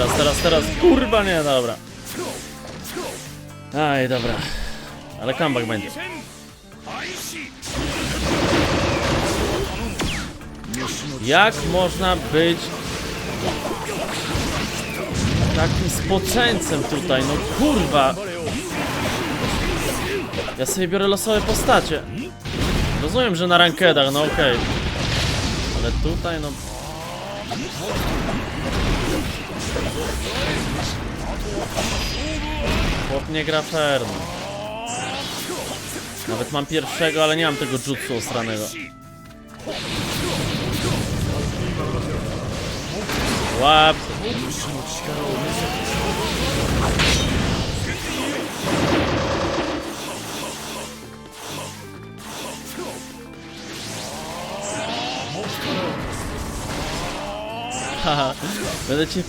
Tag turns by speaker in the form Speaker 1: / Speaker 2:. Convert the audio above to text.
Speaker 1: Teraz, teraz, teraz. Kurwa nie, dobra. Aj, dobra. Ale comeback będzie. Jak można być takim spoceńcem tutaj? No kurwa. Ja sobie biorę losowe postacie. Rozumiem, że na rankedach, no okej. Ale tutaj, no... nie gra fair. Nawet mam pierwszego, ale nie mam tego jutsu osranego. Łap! Haha, będę cię